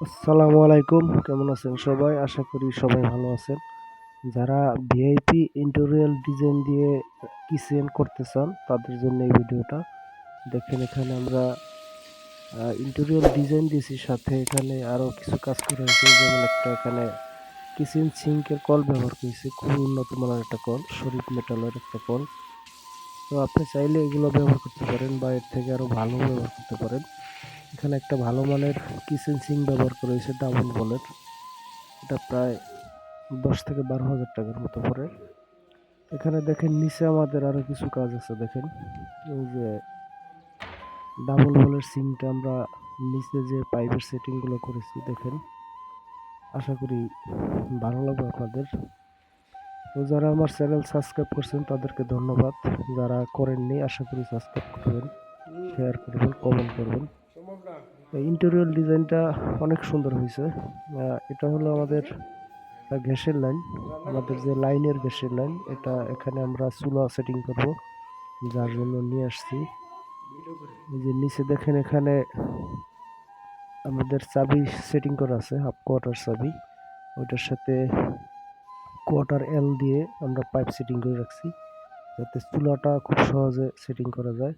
আসসালামু আলাইকুম, কেমন আছেন সবাই? আশা করি সবাই ভালো আছেন। যারা ভিআইপি ইন্টেরিয়র ডিজাইন দিয়ে কিচেন করতে চান, তাদের জন্য এই ভিডিওটা। দেখেন এখানে আমরা ইন্টেরিয়র ডিজাইন দিয়েছি, সাথে এখানে আরও কিছু কাজ করা হয়েছে যেমন একটা এখানে কিচেন সিঙ্কের কল ব্যবহার করেছি, খুবই উন্নত মানের একটা কল, শরীফ মেটালের একটা কল। তো আপনি চাইলে এগুলো ব্যবহার করতে পারেন বা এর থেকে আরও ভালো ব্যবহার করতে পারেন। এখানে একটা ভালো মানের কিচেন সিঙ্ক ব্যবহার করা হয়েছে, ডাবল বলের। এটা প্রায় দশ থেকে বারো হাজার টাকার মতো পড়ে এখানে দেখেন, নিচে আমাদের আরও কিছু কাজ আছে, দেখেন। এই যে ডাবল বলের সিমটা আমরা নিচে যে পাইপের সেটিংগুলো করেছি, দেখেন। আশা করি ভালো লাগবে আপনাদের। তো যারা আমার চ্যানেল সাবস্ক্রাইব করছেন, তাদেরকে ধন্যবাদ। যারা করেননি, আশা করি সাবস্ক্রাইব করবেন, শেয়ার করবেন, কমেন্ট করবেন। ইন্টেরিয়র ডিজাইনটা অনেক সুন্দর হয়েছে। এটা হলো আমাদের গ্যাসের লাইন আমাদের যে লাইনের গ্যাসের লাইন এটা এখানে আমরা চুলা সেটিং করব, যার জন্য নিয়ে আসছি। এই যে নিচে দেখেন এখানে আমাদের চাবি সেটিং করা আছে হাফ কোয়ার্টার চাবি। ওইটার সাথে কোয়ার্টার এল দিয়ে আমরা পাইপ সেটিং করে রাখছি, যাতে চুলাটা খুব সহজে সেটিং করা যায়।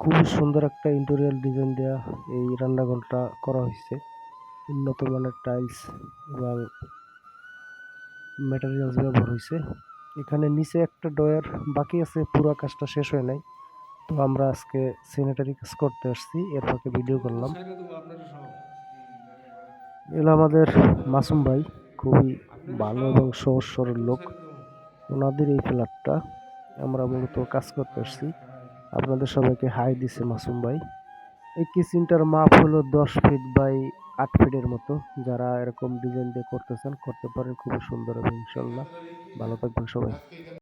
খুবই সুন্দর একটা ইন্টেরিয়ার ডিজাইন দেওয়া এই রান্নাঘরটা করা হয়েছে। উন্নত মানের টাইলস এবং ম্যাটেরিয়ালস ব্যবহার হয়েছে। এখানে নিচে একটা ডয়ার বাকি আছে, পুরো কাজটা শেষ হয় নাই। তো আমরা আজকে স্যানিটারি কাজ করতে আসছি এর ফাঁকে ভিডিও করলাম। এলো আমাদের মাসুম ভাই, খুবই ভালো এবং সহজ সরল লোক। ওনাদের এই ফ্ল্যাটটা আমরা মূলত কাজ করতে আসছি। আপনাদের সবাইকে হাই দিছে মাসুম ভাই। এই কিচেনটার মাপ হলো দশ ফিট বাই আট ফিটের মতো। যারা এরকম ডিজাইন দিয়ে করতে চান, করতে পারেন। খুবই সুন্দর হবে, ইনশাল্লাহ। ভালো থাকবেন সবাই।